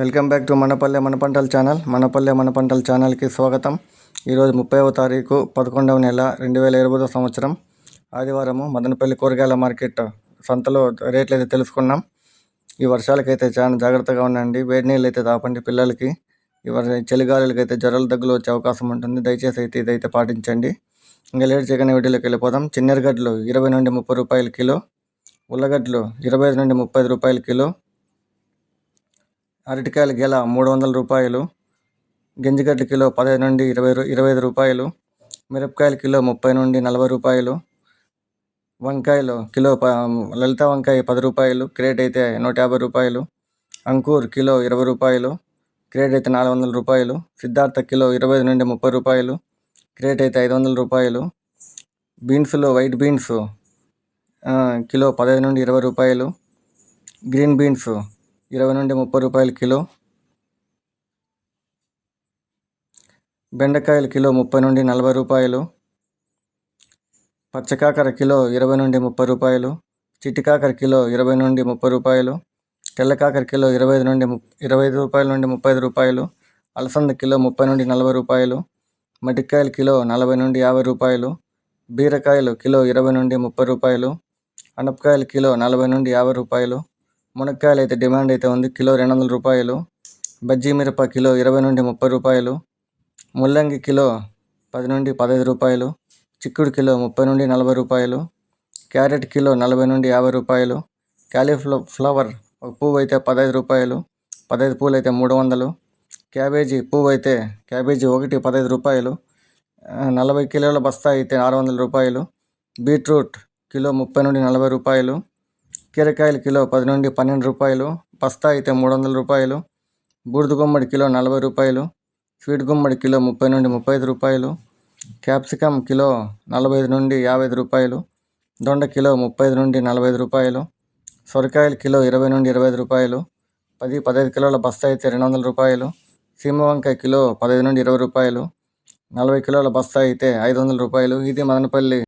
Welcome back to మనపల్లె మన పంటల channel. మనపల్లె మన పంటల ఛానల్కి స్వాగతం. ఈరోజు ముప్పైవ తారీఖు పదకొండవ నెల రెండు వేల ఇరవై సంవత్సరం. ఆదివారము మదనపల్లి కూరగాయల మార్కెట్ సంతలో రేట్లు అయితే తెలుసుకున్నాం. ఈ వర్షాలకైతే చాలా జాగ్రత్తగా ఉండండి. వేడి నీళ్ళు అయితే తాపండి పిల్లలకి. ఈ చలిగాలులకి అయితే జ్వరాల దగ్గులు వచ్చే అవకాశం ఉంటుంది. దయచేసి అయితే ఇదైతే పాటించండి. ఇంకా లేట్ చేయగానే వీడియోలోకి వెళ్ళిపోదాం. చిన్నెరగడ్డలు ఇరవై నుండి ముప్పై రూపాయల కిలో ఉల్లగడ్డలు ఇరవై ఐదు నుండి ముప్పై రూపాయల కిలో అరటికాయలు గెల మూడు వందల రూపాయలు గింజగడ్డ కిలో పదహైదు నుండి ఇరవై ఇరవై ఐదు రూపాయలు మిరపకాయల కిలో ముప్పై నుండి నలభై రూపాయలు వంకాయలు కిలో ప లలిత వంకాయ పది రూపాయలు క్రేట్ అయితే నూట యాభై రూపాయలు అంకూర్ కిలో ఇరవై రూపాయలు క్రేట్ అయితే నాలుగు వందల రూపాయలు సిద్ధార్థ కిలో ఇరవై ఐదు నుండి ముప్పై రూపాయలు క్రేట్ అయితే ఐదు వందల రూపాయలు బీన్స్లో వైట్ బీన్స్ కిలో పదహైదు నుండి ఇరవై రూపాయలు గ్రీన్ బీన్స్ ఇరవై నుండి ముప్పై రూపాయలు కిలో. బెండకాయలు కిలో ముప్పై నుండి నలభై రూపాయలు. పచ్చకాకర కిలో ఇరవై నుండి ముప్పై రూపాయలు. చిటికాకర కిలో ఇరవై నుండి ముప్పై రూపాయలు. తెల్లకాకర కిలో ఇరవై ఐదు నుండి ఇరవై ఐదు రూపాయల నుండి ముప్పై ఐదు రూపాయలు. అలసంద కిలో ముప్పై నుండి నలభై రూపాయలు. మటికాయలు కిలో నలభై నుండి యాభై రూపాయలు. బీరకాయలు కిలో ఇరవై నుండి ముప్పై రూపాయలు. అనపకాయలు కిలో నలభై నుండి యాభై రూపాయలు. మునక్కాయలు అయితే డిమాండ్ అయితే ఉంది. కిలో రెండు వందల రూపాయలు బజ్జీ మిరప కిలో ఇరవై నుండి ముప్పై రూపాయలు ముల్లంగి కిలో పది నుండి పదహైదు రూపాయలు చిక్కుడు కిలో ముప్పై నుండి నలభై రూపాయలు క్యారెట్ కిలో నలభై నుండి యాభై రూపాయలు క్యాలీఫ్ల ఫ్లవర్ ఒక పువ్వు అయితే పదహైదు రూపాయలు పదహైదు పూలు అయితే మూడు వందలు క్యాబేజీ పువ్వు అయితే క్యాబేజీ ఒకటి పదహైదు రూపాయలు నలభై కిలోల బస్తా అయితే ఆరు వందల రూపాయలు బీట్రూట్ కిలో ముప్పై నుండి నలభై రూపాయలు కీరకాయలు కిలో పది నుండి పన్నెండు రూపాయలు బస్తా అయితే మూడు వందల రూపాయలు బూడిద గుమ్మడి కిలో నలభై రూపాయలు స్వీట్ గుమ్మడి కిలో ముప్పై నుండి ముప్పై ఐదు రూపాయలు క్యాప్సికమ్ కిలో నలభై ఐదు నుండి యాభై ఐదు రూపాయలు దొండ కిలో ముప్పై ఐదు నుండి నలభై ఐదు రూపాయలు సొరకాయలు కిలో ఇరవై నుండి ఇరవై ఐదు రూపాయలు పది పదహైదు కిలోల బస్తా అయితే రెండు వందల రూపాయలు సీమ వంకాయ కిలో పదహైదు నుండి ఇరవై రూపాయలు నలభై కిలోల బస్తా అయితే ఐదు వందల రూపాయలు. ఇది మదనపల్లి